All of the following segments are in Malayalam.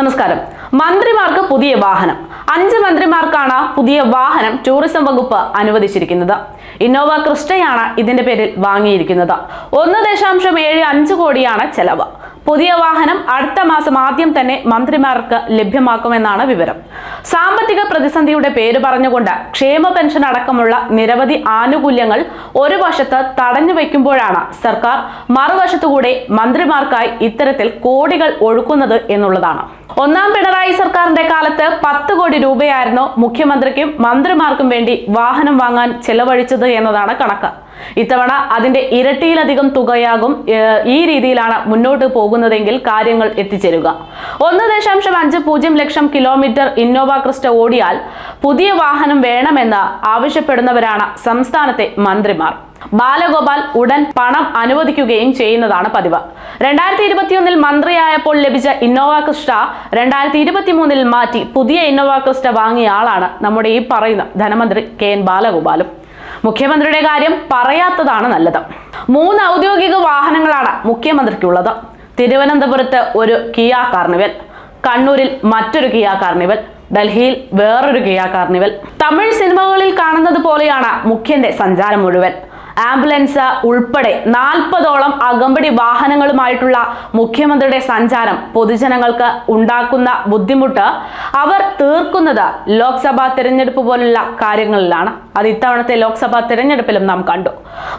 നമസ്കാരം. മന്ത്രിമാർക്ക് പുതിയ വാഹനം. അഞ്ച് മന്ത്രിമാർക്കാണ് പുതിയ വാഹനം ടൂറിസം വകുപ്പ് അനുവദിച്ചിരിക്കുന്നത്. ഇന്നോവ ക്രിസ്റ്റയാണ് ഇതിന്റെ പേരിൽ വാങ്ങിയിരിക്കുന്നത്. ഒന്ന് ദശാംശം ഏഴ് അഞ്ച് കോടിയാണ് ചെലവ്. പുതിയ വാഹനം അടുത്ത മാസം ആദ്യം തന്നെ മന്ത്രിമാർക്ക് ലഭ്യമാക്കുമെന്നാണ് വിവരം. സാമ്പത്തിക പ്രതിസന്ധിയുടെ പേര് പറഞ്ഞുകൊണ്ട് ക്ഷേമ പെൻഷൻ അടക്കമുള്ള നിരവധി ആനുകൂല്യങ്ങൾ ഒരു വശത്ത് തടഞ്ഞു വയ്ക്കുമ്പോഴാണ് സർക്കാർ മറുവശത്തുകൂടെ മന്ത്രിമാർക്കായി ഇത്തരത്തിൽ കോടികൾ ഒഴുക്കുന്നത് എന്നുള്ളതാണ്. ഒന്നാം പിണറായി സർക്കാരിന്റെ കാലത്ത് പത്ത് കോടി രൂപയായിരുന്നു മുഖ്യമന്ത്രിക്കും മന്ത്രിമാർക്കും വേണ്ടി വാഹനം വാങ്ങാൻ ചെലവഴിച്ചത് എന്നതാണ് കണക്ക്. ഇത്തവണ അതിന്റെ ഇരട്ടിയിലധികം തുകയാകും ഈ രീതിയിലാണ് മുന്നോട്ട് പോകുന്നതെങ്കിൽ കാര്യങ്ങൾ എത്തിച്ചേരുക. ഒന്ന് ദശാംശം അഞ്ച് പൂജ്യം ലക്ഷം കിലോമീറ്റർ ഇന്നോവ ക്രിസ്റ്റ ഓടിയാൽ പുതിയ വാഹനം വേണമെന്ന് ആവശ്യപ്പെടുന്നവരാണ് സംസ്ഥാനത്തെ മന്ത്രിമാർ. ബാലഗോപാൽ ഉടൻ പണം അനുവദിക്കുകയും ചെയ്യുന്നതാണ് പതിവ്. രണ്ടായിരത്തി ഇരുപത്തിയൊന്നിൽ മന്ത്രിയായപ്പോൾ ലഭിച്ച ഇന്നോവ ക്രിസ്റ്റ രണ്ടായിരത്തി ഇരുപത്തി മൂന്നിൽ മാറ്റി പുതിയ ഇന്നോവ ക്രിസ്റ്റ വാങ്ങിയ ആളാണ് നമ്മുടെ ഈ പറയുന്ന ധനമന്ത്രി കെ എൻ ബാലഗോപാലും. മുഖ്യമന്ത്രിയുടെ കാര്യം പറയാത്തതാണ് നല്ലത്. മൂന്ന് ഔദ്യോഗിക വാഹനങ്ങളാണ് മുഖ്യമന്ത്രിക്കുള്ളത്. തിരുവനന്തപുരത്ത് ഒരു കിയ കാർണിവൽ കണ്ണൂരിൽ മറ്റൊരു കിയ കാർണിവൽ ഡൽഹിയിൽ വേറൊരു കിയ കാർണിവൽ. തമിഴ് സിനിമകളിൽ കാണുന്നത് പോലെയാണ് മുഖ്യന്റെ സഞ്ചാരം മുഴുവൻ. ആംബുലൻസ് ഉൾപ്പെടെ നാൽപ്പതോളം അകമ്പടി വാഹനങ്ങളുമായിട്ടുള്ള മുഖ്യമന്ത്രിയുടെ സഞ്ചാരം പൊതുജനങ്ങൾക്ക് ഉണ്ടാക്കുന്ന ബുദ്ധിമുട്ട് അവർ തീർക്കുന്നത് ലോക്സഭാ തെരഞ്ഞെടുപ്പ് പോലുള്ള കാര്യങ്ങളിലാണ്. അത് ഇത്തവണത്തെ ലോക്സഭാ തെരഞ്ഞെടുപ്പിലും നാം കണ്ടു.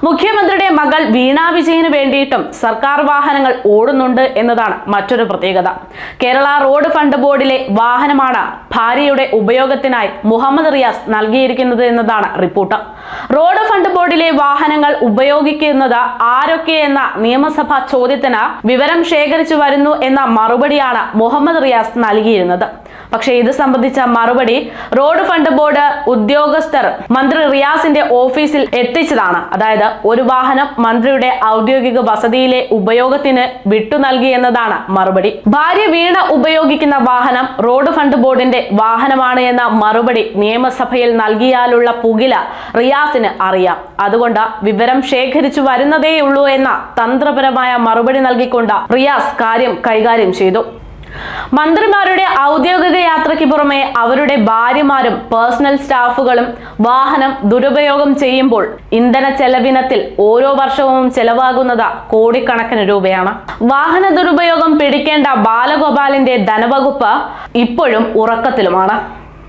മുഖ്യമന്ത്രിയുടെ മകൾ വീണ വിജയന് വേണ്ടിയിട്ടും സർക്കാർ വാഹനങ്ങൾ ഓടുന്നുണ്ട് എന്നതാണ് മറ്റൊരു പ്രത്യേകത. കേരള റോഡ് ഫണ്ട് ബോർഡിലെ വാഹനമാണ് ഭാര്യയുടെ ഉപയോഗത്തിനായി മുഹമ്മദ് റിയാസ് നൽകിയിരിക്കുന്നത് എന്നതാണ് റിപ്പോർട്ട്. റോഡ് ഫണ്ട് ബോർഡിലെ വാഹനങ്ങൾ ഉപയോഗിക്കുന്നത് ആരൊക്കെ എന്ന നിയമസഭാ ചോദ്യത്തിന് വിവരം ശേഖരിച്ചു വരുന്നു എന്ന മറുപടിയാണ് മുഹമ്മദ് റിയാസ് നൽകിയിരുന്നത്. പക്ഷേ ഇത് സംബന്ധിച്ച മറുപടി റോഡ് ഫണ്ട് ബോർഡ് ഉദ്യോഗസ്ഥർ മന്ത്രി റിയാസിന്റെ ഓഫീസിൽ എത്തിച്ചതാണ്. അതായത് ഒരു വാഹനം മന്ത്രിയുടെ ഔദ്യോഗിക വസതിയിലെ ഉപയോഗത്തിന് വിട്ടു നൽകി എന്നതാണ് മറുപടി. ഭാര്യ വീണ ഉപയോഗിക്കുന്ന വാഹനം റോഡ് ഫണ്ട് ബോർഡിന്റെ വാഹനമാണ് എന്ന മറുപടി നിയമസഭയിൽ നൽകിയാലുള്ള പുകില റിയാസിന് അറിയാം. അതുകൊണ്ട് വിവരം ശേഖരിച്ചു വരുന്നതേയുള്ളൂ എന്ന തന്ത്രപരമായ മറുപടി നൽകിക്കൊണ്ട് റിയാസ് കാര്യം കൈകാര്യം ചെയ്തു. മന്ത്രിമാരുടെ ഔദ്യോഗിക യാത്രയ്ക്ക് പുറമെ അവരുടെ ഭാര്യമാരും പേഴ്സണൽ സ്റ്റാഫുകളും വാഹനം ദുരുപയോഗം ചെയ്യുമ്പോൾ ഇന്ധന ചെലവിനത്തിൽ ഓരോ വർഷവും ചെലവാകുന്നത് കോടിക്കണക്കിന് രൂപയാണ്. വാഹന ദുരുപയോഗം പിടിക്കേണ്ട ബാലഗോപാലിന്റെ ധനവകുപ്പ് ഇപ്പോഴും ഉറക്കത്തിലുമാണ്.